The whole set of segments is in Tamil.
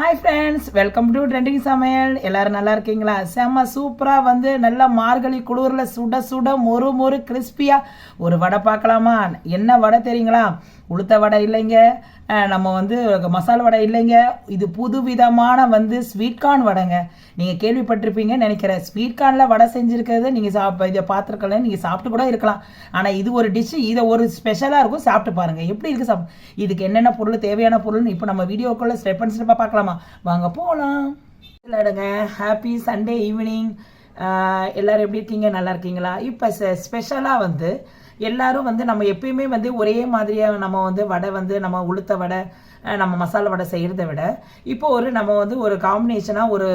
Hi friends welcome to trending சமையல் எல்லாரும் நல்லா இருக்கீங்களா? செம்ம சூப்பராக வந்து நல்லா மார்கழி குளிரில் சுட சுட மொறு மொறு கிறிஸ்பியாக ஒரு வடை பார்க்கலாமா? என்ன வடை தெரியுங்களா? உளுத்த வடை இல்லைங்க. நம்ம வந்து மசாலா வடை இல்லைங்க. இது புது விதமான வந்து ஸ்வீட்கார்ன் வடைங்க. நீங்கள் கேள்விப்பட்டிருப்பீங்கன்னு நினைக்கிறேன். ஸ்வீட்கார்னில் வடை செஞ்சுருக்கிறது நீங்கள் சாப் இதை பார்த்துருக்கலாம் நீங்கள் சாப்பிட்டு கூட இருக்கலாம். ஆனால் இது ஒரு டிஷ்ஷு இதை ஒரு ஸ்பெஷலாக இருக்கும் சாப்பிட்டு பாருங்கள் எப்படி இருக்குது சாப் இதுக்கு என்னென்ன பொருள் தேவையான பொருள்னு இப்போ நம்ம வீடியோக்குள்ளே ஸ்டெப் அண்ட் ஸ்டெப்பாக பார்க்கலாமா? வாங்க போகலாம் இல்லைடுங்க ஹாப்பி சண்டே ஈவினிங் எல்லோரும் எப்படி இருக்கீங்க? நல்லா இருக்கீங்களா? இப்போ ஸ்பெஷலாக வந்து எல்லாரும் வந்து நம்ம எப்பயுமே வந்து ஒரே மாதிரியாக நம்ம வந்து வடை வந்து நம்ம உளுத்த வடை நம்ம மசாலா வடை செய்கிறத விட இப்போ ஒரு நம்ம வந்து ஒரு காம்பினேஷனாக ஒரு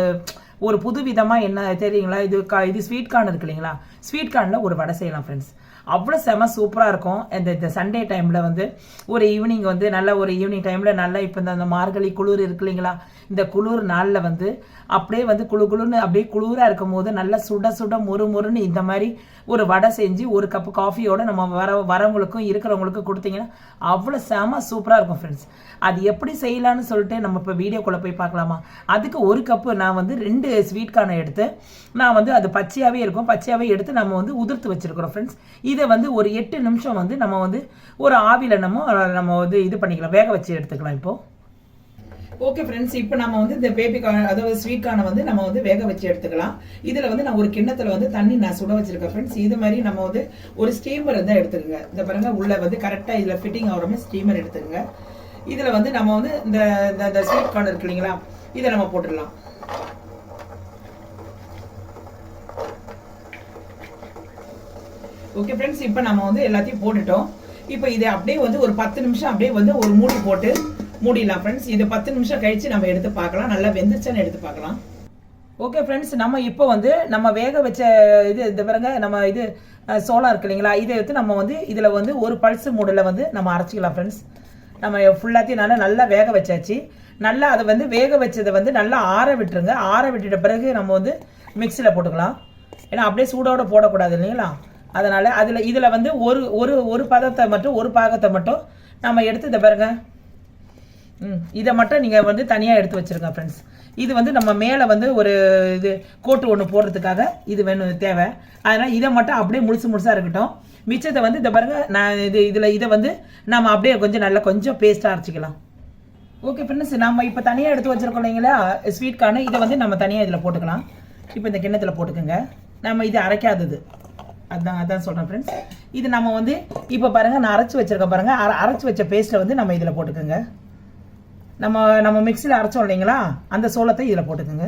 ஒரு புது விதமாக என்ன தெரியுங்களா? இது கா இது ஸ்வீட் கார்ன் இருக்கு இல்லைங்களா? ஸ்வீட் கார்னில் ஒரு வடை செய்யலாம் ஃப்ரெண்ட்ஸ் அவ்வளோ செம சூப்பராக இருக்கும். இந்த இந்த சண்டே டைமில் வந்து ஒரு ஈவினிங் வந்து நல்ல ஒரு ஈவினிங் டைமில் நல்லா இப்போ இந்த அந்த மார்கழி குளிர் இருக்கு இல்லைங்களா? இந்த குளிர் நாளில் வந்து அப்படியே வந்து குளு குளுன்னு அப்படியே குளிராக இருக்கும் போது நல்லா சுட சுட மொறு மொறுன்னு இந்த மாதிரி ஒரு வடை செஞ்சு ஒரு கப்பு காஃபியோட நம்ம வர வரவங்களுக்கும் இருக்கிறவங்களுக்கும் கொடுத்தீங்கன்னா அவ்வளோ செம சூப்பராக இருக்கும் ஃப்ரெண்ட்ஸ் அது எப்படி செய்யலான்னு சொல்லிட்டு நம்ம இப்போ வீடியோக்குள்ளே போய் பார்க்கலாமா? அதுக்கு ஒரு கப்பு நான் வந்து ரெண்டு ஸ்வீட் கார்னை எடுத்து நான் வந்து அது பச்சையாகவே இருக்கும். பச்சையாகவே எடுத்து நம்ம வந்து உதிர்த்து வச்சுருக்கிறோம் ஃப்ரெண்ட்ஸ் இதை வந்து ஒரு எட்டு நிமிஷம் வந்து நம்ம வந்து ஒரு ஆவியில் நம்ம நம்ம வந்து இது பண்ணிக்கலாம். வேக வச்சு எடுத்துக்கலாம் இப்போது ஓகே ஃப்ரெண்ட்ஸ் இப்போ நம்ம வந்து இந்த பேபி கார்ன் அதாவது ஸ்வீட் கார்னை வந்து நம்ம வந்து வேக வச்சு எடுத்துக்கலாம். இதில் வந்து நான் ஒரு கிண்ணத்தில் வந்து தண்ணி நான் சுட வச்சிருக்கேன் ஃப்ரெண்ட்ஸ் இது மாதிரி நம்ம வந்து ஒரு ஸ்டீமர் தான் எடுத்துக்கோங்க. இந்த பாருங்க உள்ள வந்து கரெக்டாக இதில் ஃபிட்டிங் ஆகிற மாதிரி ஸ்டீமர் எடுத்துக்கோங்க. இதில் வந்து நம்ம வந்து இந்த இந்த- ஸ்வீட் கார்ன் இருக்கு இல்லைங்களா? இதை நம்ம போட்டுடலாம். ஓகே ஃப்ரெண்ட்ஸ் இப்போ நம்ம வந்து எல்லாத்தையும் போட்டுட்டோம். இப்போ இதை அப்படியே வந்து ஒரு பத்து நிமிஷம் அப்படியே வந்து ஒரு மூடி போட்டு மூடிடலாம் ஃப்ரெண்ட்ஸ் இது பத்து நிமிஷம் கழிச்சு நம்ம எடுத்து பார்க்கலாம். நல்லா வெந்துருச்சான்னு எடுத்து பார்க்கலாம். ஓகே ஃப்ரெண்ட்ஸ் நம்ம இப்போ வந்து நம்ம வேக வச்ச இது இந்த பிறகு நம்ம இது சோளம் இருக்கு இல்லைங்களா? இதை எடுத்து நம்ம வந்து இதில் வந்து ஒரு பல்ஸ் மூடில் வந்து நம்ம அரைச்சிக்கலாம் ஃப்ரெண்ட்ஸ் நம்ம ஃபுல்லாத்தையும் நல்லா நல்லா வேக வச்சாச்சு. நல்லா அதை வந்து வேக வச்சதை வந்து நல்லா ஆற விட்டுருங்க. ஆற விட்டுட்ட பிறகு நம்ம வந்து மிக்சியில் போட்டுக்கலாம். ஏன்னா அப்படியே சூடோடு போடக்கூடாது இல்லைங்களா? அதனால் அதில் இதில் வந்து ஒரு ஒரு ஒரு பதத்தை மட்டும் ஒரு பாகத்தை மட்டும் நம்ம எடுத்து இதை பாருங்க. ம் இதை மட்டும் நீங்கள் வந்து தனியாக எடுத்து வச்சுருங்க ஃப்ரெண்ட்ஸ் இது வந்து நம்ம மேலே வந்து ஒரு இது கோட்டு ஒன்று போடுறதுக்காக இது வேணும் தேவை. அதனால் இதை மட்டும் அப்படியே முழுசு முழுசாக இருக்கட்டும். மிச்சத்தை வந்து இதை பாருங்க நான் இது இதில் இதை வந்து நம்ம அப்படியே கொஞ்சம் நல்லா கொஞ்சம் பேஸ்ட்டாக அரைச்சிக்கலாம். ஓகே ஃப்ரெண்ட்ஸ் நம்ம இப்போ தனியாக எடுத்து வச்சுருக்கோம் இல்லைங்களா? ஸ்வீட் கார்னு இதை வந்து நம்ம தனியாக இதில் போட்டுக்கலாம். இப்போ இந்த கிண்ணத்தில் போட்டுக்கோங்க. நம்ம இது அரைக்காதது. அதான் அதான் சொல்கிறேன் ஃப்ரெண்ட்ஸ் இது நம்ம வந்து இப்போ பாருங்கள் நான் அரைச்சி வச்சிருக்கேன் பாருங்கள் அரை அரைச்சி வச்ச பேஸ்ட்டை வந்து நம்ம இதில் போட்டுக்கோங்க. நம்ம நம்ம மிக்சியில் அரைச்சோம் இல்லைங்களா? அந்த சோளத்தை இதில் போட்டுக்கோங்க.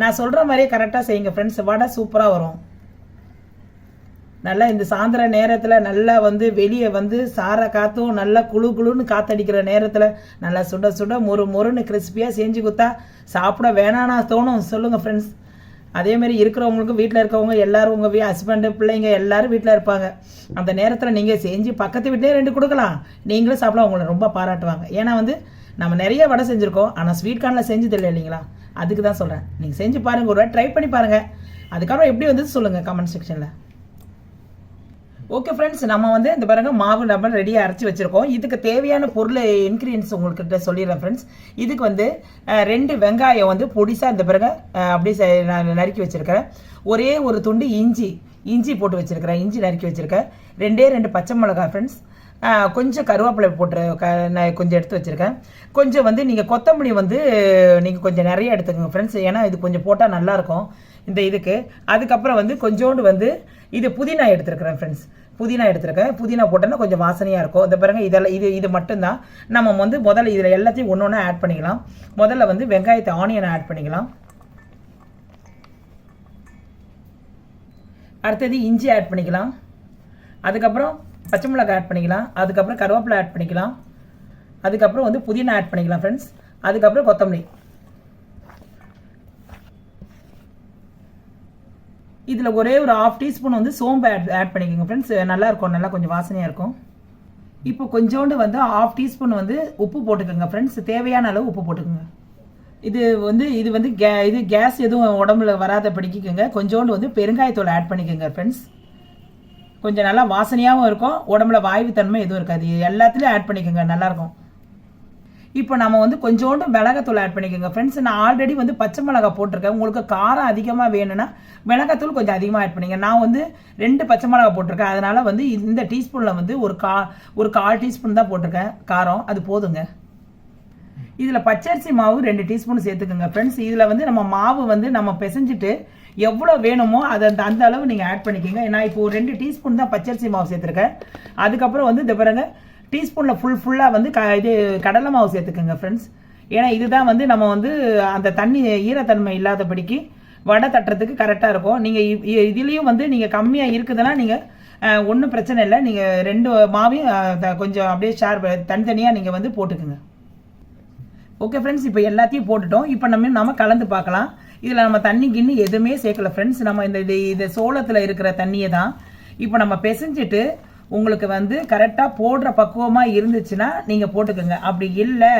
நான் சொல்கிற மாதிரியே கரெக்டாக செய்யுங்க ஃப்ரெண்ட்ஸ் வடை சூப்பராக வரும். நல்லா இந்த சாயந்தர நேரத்தில் நல்லா வந்து வெளியே வந்து சார காற்றும் நல்லா குளு குளுன்னு காத்தடிக்கிற நேரத்தில் நல்லா சுட சுட மொறு மொறுன்னு கிறிஸ்பியாக செஞ்சு கொடுத்தா சாப்பிட வேணானா தோணும். சொல்லுங்கள் ஃப்ரெண்ட்ஸ் அதேமாரி இருக்கிறவங்களுக்கும் வீட்டில் இருக்கவங்க எல்லாரும் உங்கள் வீ ஹஸ்பண்டு பிள்ளைங்க எல்லாரும் வீட்டில் இருப்பாங்க. அந்த நேரத்தில் நீங்கள் செஞ்சு பக்கத்து வீட்டிலே ரெண்டு கொடுக்கலாம். நீங்களும் சாப்பிட உங்களை ரொம்ப பாராட்டுவாங்க. ஏன்னா வந்து நம்ம நிறைய வடை செஞ்சுருக்கோம். ஆனால் ஸ்வீட் கார்னில் செஞ்சது இல்லை இல்லைங்களா? அதுக்கு தான் சொல்கிறேன் நீங்கள் செஞ்சு பாருங்கள் ஒரு ட்ரை பண்ணி பாருங்கள் அதுக்கப்புறம் எப்படி வந்து சொல்லுங்கள் கமெண்ட் செக்ஷனில் ஓகே ஃப்ரெண்ட்ஸ் நம்ம வந்து இந்த பாருங்க மாவு நம்ம ரெடியாக அரைச்சி வச்சுருக்கோம். இதுக்கு தேவையான பொருள் இன்க்ரீடியன்ஸ் உங்கள்கிட்ட சொல்லிடுறேன் ஃப்ரெண்ட்ஸ் இதுக்கு வந்து ரெண்டு வெங்காயம் வந்து பொடிசாக இந்த பிறகு அப்படியே நான் நறுக்கி வச்சுருக்கேன் ஒரே ஒரு துண்டு இஞ்சி இஞ்சி போட்டு வச்சுருக்கிறேன். இஞ்சி நறுக்கி வச்சுருக்கேன். ரெண்டே ரெண்டு பச்சை மிளகாய் ஃப்ரெண்ட்ஸ் கொஞ்சம் கருவேப்பிலை போட்டு க நான் கொஞ்சம் எடுத்து வச்சுருக்கேன். கொஞ்சம் வந்து நீங்கள் கொத்தமல்லி வந்து நீங்கள் கொஞ்சம் நிறைய எடுத்துக்கோங்க ஃப்ரெண்ட்ஸ் ஏன்னா இது கொஞ்சம் போட்டால் நல்லாயிருக்கும் இந்த இதுக்கு. அதுக்கப்புறம் வந்து கொஞ்சோண்டு வந்து இது புதினா எடுத்துருக்கிறேன் ஃப்ரெண்ட்ஸ் புதினா எடுத்துருக்கேன். புதினா போட்டோன்னா கொஞ்சம் வாசனையாக இருக்கும். இந்த பாருங்க இதெல்லாம் இது இது மட்டும்தான். நம்ம வந்து முதல்ல இதில் எல்லாத்தையும் ஒன்று ஒன்றா ஆட் பண்ணிக்கலாம். முதல்ல வந்து வெங்காயத்தை ஆனியனை ஆட் பண்ணிக்கலாம். அடுத்தது இஞ்சி ஆட் பண்ணிக்கலாம். அதுக்கப்புறம் பச்சை மிளகாய் ஆட் பண்ணிக்கலாம். அதுக்கப்புறம் கருவேப்பிலை ஆட் பண்ணிக்கலாம். அதுக்கப்புறம் வந்து புதினா ஆட் பண்ணிக்கலாம் ஃப்ரெண்ட்ஸ் அதுக்கப்புறம் கொத்தமல்லி. இதில் ஒரே ஒரு ஆஃப் டீஸ்பூன் வந்து சோம்பு ஆட் ஆட் பண்ணிக்கோங்க ஃப்ரெண்ட்ஸ் நல்லா இருக்கும் நல்லா கொஞ்சம் வாசனையாக இருக்கும். இப்போ கொஞ்சோண்டு வந்து ஆஃப் டீஸ்பூன் வந்து உப்பு போட்டுக்கோங்க ஃப்ரெண்ட்ஸ் தேவையான அளவு உப்பு போட்டுக்கோங்க. இது வந்து இது வந்து கே இது கேஸ் எதுவும் உடம்புல வராத படிக்கிக்கோங்க. கொஞ்சோண்டு வந்து பெருங்காயத்தூள் ஆட் பண்ணிக்கோங்க ஃப்ரெண்ட்ஸ் கொஞ்சம் நல்லா வாசனையாகவும் இருக்கும் உடம்புல வாய்வு தன்மை எதுவும் இருக்காது. எல்லாத்துலேயும் ஆட் பண்ணிக்கோங்க நல்லாயிருக்கும் இப்போ நம்ம வந்து கொஞ்சோண்டு மிளகாத்தூள் ஆட் பண்ணிக்கோங்க. ஃப்ரெண்ட்ஸ் நான் ஆல்ரெடி வந்து பச்சை மிளகா போட்டிருக்கேன். உங்களுக்கு காரம் அதிகமாக வேணும்னா மிளகாத்தூள் கொஞ்சம் அதிகமாக ஆட் பண்ணிங்க. நான் வந்து ரெண்டு பச்சை மிளகா போட்டிருக்கேன். அதனால் வந்து இந்த டீஸ்பூனில் வந்து ஒரு கா ஒரு கால் டீஸ்பூன் தான் போட்டிருக்கேன். காரம் அது போதுங்க. இதில் பச்சரிசி மாவு ரெண்டு டீஸ்பூன் சேர்த்துக்கோங்க. ஃப்ரெண்ட்ஸ் இதில் வந்து நம்ம மாவு வந்து நம்ம பிசைஞ்சிட்டு எவ்வளோ வேணுமோ அதை அந்த அந்த அளவு நீங்கள் ஆட் பண்ணிக்கோங்க. நான் இப்போ ஒரு ரெண்டு டீஸ்பூன் தான் பச்சரிசி மாவு சேர்த்துருக்கேன். அதுக்கப்புறம் வந்து இந்த பிறகு டீஸ்பூனில் ஃபுல் ஃபுல்லாக வந்து க இது கடலை மாவு சேர்த்துக்கோங்க ஃப்ரெண்ட்ஸ் ஏன்னா இதுதான் வந்து நம்ம வந்து அந்த தண்ணி ஈரத்தன்மை இல்லாதபடிக்கு வடை தட்டுறதுக்கு கரெக்டாக இருக்கும். நீங்கள் இதுலேயும் வந்து நீங்கள் கம்மியாக இருக்குதுன்னா நீங்கள் ஒன்றும் பிரச்சனை இல்லை. நீங்கள் ரெண்டு மாவையும் கொஞ்சம் அப்படியே ஷேர் தனித்தனியாக நீங்கள் வந்து போட்டுக்குங்க. ஓகே ஃப்ரெண்ட்ஸ் இப்போ எல்லாத்தையும் போட்டுட்டோம். இப்போ நம்ம நம்ம கலந்து பார்க்கலாம். இதில் நம்ம தண்ணி கிண்ணி எதுவுமே சேர்க்கல ஃப்ரெண்ட்ஸ் நம்ம இந்த இது இது சோளத்தில் இருக்கிற தண்ணியை தான் இப்போ நம்ம பிசைஞ்சிட்டு உங்களுக்கு வந்து கரெக்டாக போடுற பக்குவமாக இருந்துச்சுன்னா நீங்கள் போட்டுக்கோங்க. அப்படி இல்லை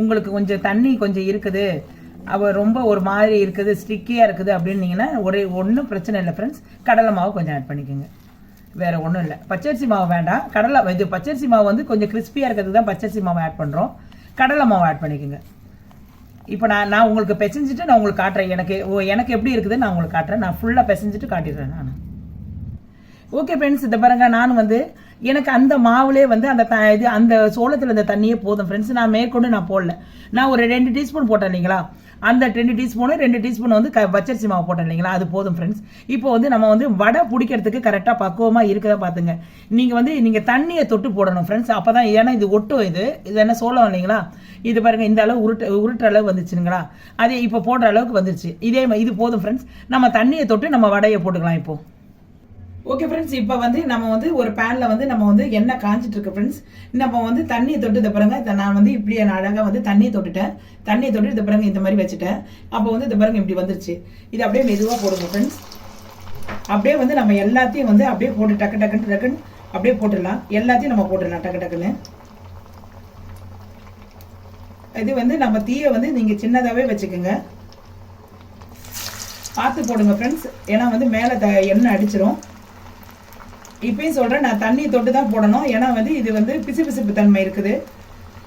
உங்களுக்கு கொஞ்சம் தண்ணி கொஞ்சம் இருக்குது. அவள் ரொம்ப ஒரு மாதிரி இருக்குது ஸ்டிக்கியாக இருக்குது அப்படின்னீங்கன்னா ஒரே ஒன்றும் பிரச்சனை இல்லை ஃப்ரெண்ட்ஸ் கடலை மாவு கொஞ்சம் ஆட் பண்ணிக்கோங்க. வேறு ஒன்றும் இல்லை. பச்சரிசி மாவு வேண்டாம். கடலை இது பச்சரிசி மாவு வந்து கொஞ்சம் கிறிஸ்பியாக இருக்கிறது தான் பச்சரிசி மாவு ஆட் பண்ணுறோம் கடலை மாவு ஆட் பண்ணிக்கோங்க. இப்போ நான் நான் உங்களுக்கு பிசைஞ்சிட்டு நான் உங்களுக்கு காட்டுறேன். எனக்கு ஓ எனக்கு எப்படி இருக்குது நான் உங்களுக்கு காட்டுறேன். நான் ஃபுல்லாக பிசைஞ்சிட்டு காட்டிடுறேன் நான். ஓகே ஃப்ரெண்ட்ஸ் இதை பாருங்க நான் வந்து எனக்கு அந்த மாவுலே வந்து அந்த த இது அந்த சோளத்தில் இந்த தண்ணியே போதும். ஃப்ரெண்ட்ஸ் நான் மேற்கொண்டு நான் போடல. நான் ஒரு ரெண்டு டீஸ்பூன் போட்டேன் இல்லைங்களா? அந்த ரெண்டு டீஸ்பூனு ரெண்டு டீஸ்பூன் வந்து க பச்சரிசி மாவு போட்டேன் இல்லைங்களா? அது போதும் ஃப்ரெண்ட்ஸ் இப்போ வந்து நம்ம வந்து வடை பிடிக்கிறதுக்கு கரெக்டாக பக்குவமாக இருக்குதா பார்த்துங்க நீங்கள் வந்து நீங்கள் தண்ணியை தொட்டு போடணும் ஃப்ரெண்ட்ஸ் அப்போ தான் ஏன்னா இது ஒட்டும் இது. இது என்ன சோளம் இல்லைங்களா? இது பாருங்கள் இந்த அளவு உருட்டு உருட்டுற அளவு வந்துச்சுங்களா அதே இப்போ போடுற அளவுக்கு வந்துருச்சு. இதே இது போதும் ஃப்ரெண்ட்ஸ் நம்ம தண்ணியை தொட்டு நம்ம வடையை போட்டுக்கலாம் இப்போது ஓகே ஃப்ரெண்ட்ஸ் இப்போ வந்து நம்ம வந்து ஒரு பேனில் வந்து நம்ம வந்து எண்ணெய் காஞ்சிட்டு இருக்கு ஃப்ரெண்ட்ஸ் நம்ம வந்து தண்ணியை தொட்டு இந்த பாருங்க. இதை நான் வந்து இப்படி நான் அழகாக வந்து தண்ணியை தொட்டுட்டேன். தண்ணியை தொட்டு இதை பாருங்க இந்த மாதிரி வச்சுட்டேன். அப்போ வந்து இதை பாருங்க இப்படி வந்துருச்சு. இது அப்படியே மெதுவாக போடுங்க ஃப்ரெண்ட்ஸ் அப்படியே வந்து நம்ம எல்லாத்தையும் வந்து அப்படியே போட்டு டக்கு டக்குன்னு டக்குன்னு அப்படியே போட்டுடலாம். எல்லாத்தையும் நம்ம போட்டுடலாம் டக்கு டக்குன்னு. இது வந்து நம்ம தீயை வந்து நீங்கள் சின்னதாகவே வச்சுக்கோங்க. பார்த்து போடுங்க ஃப்ரெண்ட்ஸ் ஏன்னா வந்து மேலே த எண்ணெய் அடிச்சிரும். இப்பயும் சொல்கிறேன் நான் தண்ணியை தொட்டு தான் போடணும். ஏன்னா வந்து இது வந்து பிசுபிசுப்பு தன்மை இருக்குது.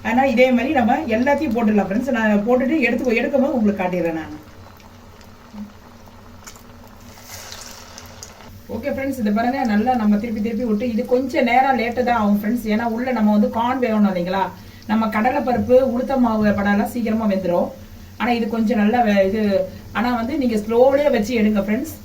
ஆனால் இதே மாதிரி நம்ம எல்லாத்தையும் போட்டுடலாம் ஃப்ரெண்ட்ஸ் நான் போட்டுட்டு எடுத்து எடுக்கும் போது உங்களுக்கு காட்டிடுறேன் நான். ஓகே ஃப்ரெண்ட்ஸ் இது பாருங்க. நல்லா நம்ம திருப்பி திருப்பி விட்டு இது கொஞ்சம் நேரம் லேட்டு தான் ஆகும் ஃப்ரெண்ட்ஸ் ஏன்னா உள்ளே நம்ம வந்து கார்ன் வேகணும் இல்லைங்களா? நம்ம கடலை பருப்பு உளுத்த மாவு படம்லாம் சீக்கிரமாக வெந்துடும் ஆனால் இது கொஞ்சம் நல்லா இது ஆனால் வந்து நீங்கள் ஸ்லோவிலே வச்சு எடுங்க ஃப்ரெண்ட்ஸ்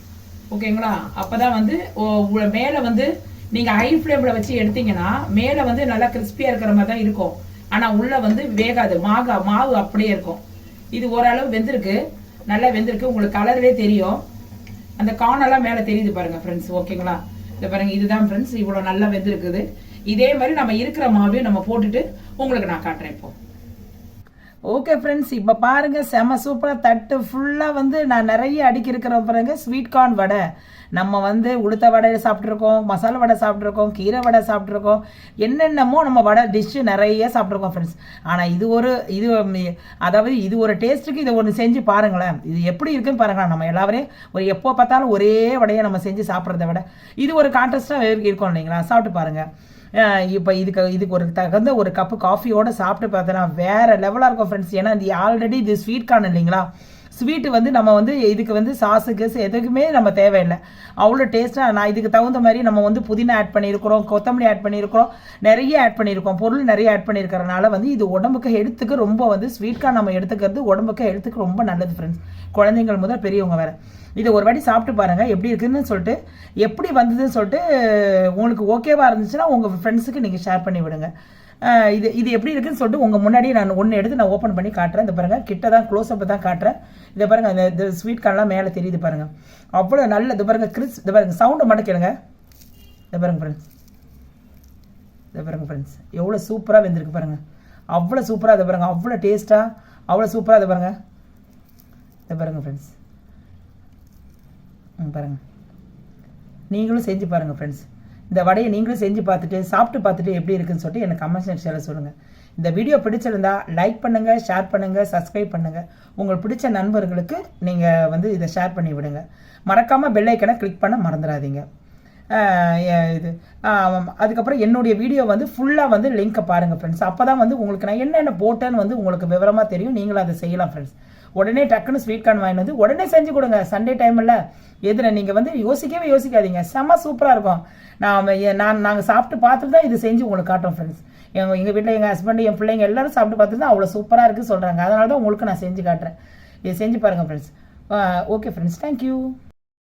ஓகேங்களா? அப்பதான் வந்து ஓ- உ- மேலே வந்து நீங்கள் ஹை ஃப்ளேமில் வச்சு எடுத்தீங்கன்னா மேலே வந்து நல்லா கிறிஸ்பியாக இருக்கிற மாதிரி தான் இருக்கும். ஆனால் உள்ள வந்து வேகாது. மாகா மாவு அப்படியே இருக்கும். இது ஓரளவு வெந்திருக்கு. நல்லா வெந்திருக்கு. உங்களுக்கு கலர்லேயே தெரியும். அந்த கார்னெல்லாம் மேலே தெரியுது பாருங்க ஃப்ரெண்ட்ஸ் ஓகேங்களா? இதை பாருங்க இதுதான் ஃப்ரெண்ட்ஸ் இவ்வளோ நல்லா வெந்திருக்குது. இதே மாதிரி நம்ம இருக்கிற மாவையும் நம்ம போட்டுட்டு உங்களுக்கு நான் காட்டுறேன் இப்போ. ஓகே ஃப்ரெண்ட்ஸ் இப்போ பாருங்கள் செம சூப்பராக தட்டு ஃபுல்லாக வந்து நான் நிறைய அடிக்கிருக்கிற பாருங்க ஸ்வீட் கார்ன் வடை. நம்ம வந்து உளுத்த வடை சாப்பிட்ருக்கோம் மசாலா வடை சாப்பிட்ருக்கோம் கீரை வடை சாப்பிட்ருக்கோம் என்னென்னமோ நம்ம வடை டிஷ்ஷு நிறைய சாப்பிட்ருக்கோம் ஃப்ரெண்ட்ஸ் ஆனால் இது ஒரு இது அதாவது இது ஒரு டேஸ்ட்டுக்கு இதை ஒன்று செஞ்சு பாருங்களேன். இது எப்படி இருக்குன்னு பாருங்களேன். நம்ம எல்லாரையும் ஒரு எப்போ பார்த்தாலும் ஒரே வடையை நம்ம செஞ்சு சாப்பிட்றத விட இது ஒரு கான்ட்ரஸ்ட்டாக இருக்கும் இல்லைங்களா? சாப்பிட்டு பாருங்கள் இப்போ இதுக்கு இதுக்கு ஒரு தகுந்த ஒரு கப்பு காஃபியோட சாப்பிட்டு பார்த்தோன்னா வேற லெவலாக இருக்கும் ஃப்ரெண்ட்ஸ் ஏன்னா இது ஆல்ரெடி இது ஸ்வீட் கார்ன் இல்லைங்களா? ஸ்வீட்டு வந்து நம்ம வந்து இதுக்கு வந்து சாஸுக்கு எதுக்குமே நம்ம தேவையில்லை. அவ்வளோ டேஸ்ட்டாக நான் இதுக்கு தகுந்த மாதிரி நம்ம வந்து புதினா ஆட் பண்ணியிருக்கிறோம் கொத்தமல்லி ஆட் பண்ணியிருக்கிறோம் நிறைய ஆட் பண்ணியிருக்கோம் பொருள் நிறைய ஆட் பண்ணியிருக்கிறனால வந்து இது உடம்புக்கு ஹெல்த்துக்கு ரொம்ப வந்து ஸ்வீட்காக நம்ம எடுத்துக்கிறது உடம்புக்கு ஹெல்த்துக்கு ரொம்ப நல்லது ஃப்ரெண்ட்ஸ் குழந்தைங்கள் முதல் பெரியவங்க வேறு. இதை ஒரு வாட்டி சாப்பிட்டு பாருங்கள் எப்படி இருக்குதுன்னு சொல்லிட்டு எப்படி வந்ததுன்னு சொல்லிட்டு உங்களுக்கு ஓகேவாக இருந்துச்சுன்னா உங்கள் ஃப்ரெண்ட்ஸுக்கு நீங்கள் ஷேர் பண்ணி விடுங்க. இது இது எப்படி இருக்குன்னு சொல்லிட்டு உங்கள் முன்னாடி நான் ஒன்று எடுத்து நான் ஓப்பன் பண்ணி காட்டுறேன். இந்த பாருங்கள் கிட்ட தான் க்ளோஸ் தான் காட்டுறேன். இதை பாருங்கள் இந்த இந்த ஸ்வீட் கார்ன்லாம் மேலே தெரியுது பாருங்கள் அவ்வளோ நல்ல இது பாருங்கள் கிறிஸ் இது பாருங்கள் சவுண்டை மட்டும் கேளுங்க. இதை பாருங்க ஃப்ரெண்ட்ஸ் இதை பாருங்கள் ஃப்ரெண்ட்ஸ் எவ்வளோ சூப்பராக வெந்திருக்கு பாருங்கள் அவ்வளோ சூப்பராக இதை பாருங்கள் அவ்வளோ டேஸ்ட்டாக அவ்வளோ சூப்பராக இதை பாருங்கள் இதை பாருங்கள் ஃப்ரெண்ட்ஸ் ம் பாருங்கள் நீங்களும் செஞ்சு பாருங்கள் ஃப்ரெண்ட்ஸ் இந்த வடையை நீங்களும் செஞ்சு பார்த்துட்டு சாப்பிட்டு பார்த்துட்டு எப்படி இருக்குன்னு சொல்லிட்டு எனக்கு கமெண்ட் செக்ஷனில் சொல்லுங்கள் இந்த வீடியோ பிடிச்சிருந்தா லைக் பண்ணுங்கள் ஷேர் பண்ணுங்கள் சப்ஸ்கிரைப் பண்ணுங்கள் உங்களுக்கு பிடிச்ச நண்பர்களுக்கு நீங்கள் வந்து இதை ஷேர் பண்ணி விடுங்க. மறக்காமல் பெல்லைக்கனை கிளிக் பண்ண மறந்துடாதீங்க. இது. ஆமாம். அதுக்கப்புறம் என்னுடைய வீடியோ வந்து ஃபுல்லாக வந்து லிங்க்கை பாருங்கள் ஃப்ரெண்ட்ஸ் அப்போ தான் வந்து உங்களுக்கு நான் என்னென்ன போட்டேன்னு வந்து உங்களுக்கு விவரமாக தெரியும். நீங்களும் அதை செய்யலாம் ஃப்ரெண்ட்ஸ் உடனே டக்குன்னு ஸ்வீட் கார்ன் வாங்கிட்டு வந்து உடனே செஞ்சு கொடுங்க. சண்டே டைமில் எதில் நீங்கள் வந்து யோசிக்கவே யோசிக்காதீங்க. செம்ம சூப்பராக இருக்கும். நான் நான் நாங்கள் சாப்பிட்டு பார்த்துட்டு தான் இது செஞ்சு உங்களுக்கு காட்டுறோம் ஃப்ரெண்ட்ஸ் எங்கள் எங்கள் வீட்டில் எங்கள் ஹஸ்பண்ட் என் பிள்ளைங்க எல்லாரும் சாப்பிட்டு பார்த்துட்டு தான் அவ்வளோ சூப்பராக இருக்குது சொல்கிறாங்க அதனால தான் உங்களுக்கு நான் செஞ்சு காட்டுறேன். இதை செஞ்சு பாருங்கள் ஃப்ரெண்ட்ஸ் ஓகே ஃப்ரெண்ட்ஸ் தேங்க்யூ